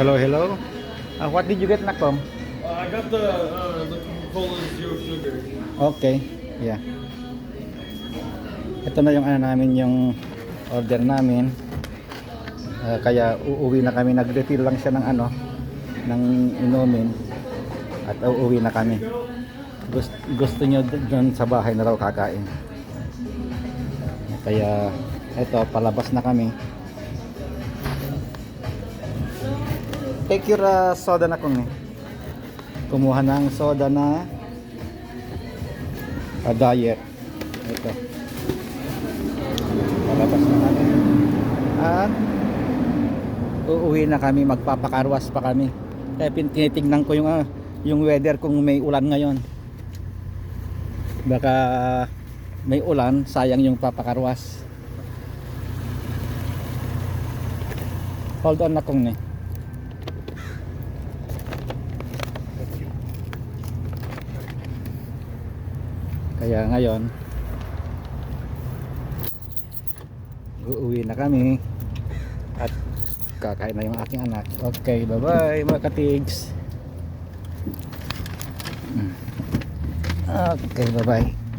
Hello, hello. Uh, what did you get, Nakom? Uh, I got the uh, the Coca-Cola zero sugar. Okay, yeah. Ito na yung ano namin, yung order namin. Ah, kaya uuwi na kami, nag-refill lang siya ng ano, ng inumin. At uuwi na kami. Gusto, gusto nyo d- dun sa bahay na raw kakain. Kaya eto, palabas na kami. Take your ah, soda na kung eh. Kumuha ng soda na a diet. Ito. Palabas na kami. At uuwi na kami, magpapakarwas pa kami. Kaya tinitignan ko yung ah, yung weather kung may ulan ngayon. Baka may ulan, sayang yung papakarwas. Hold on na kung ni. Kaya ngayon, uuwi na kami at kakain na yung aking anak. Okay, bye-bye mga katigs. Mm. Okay, bye-bye.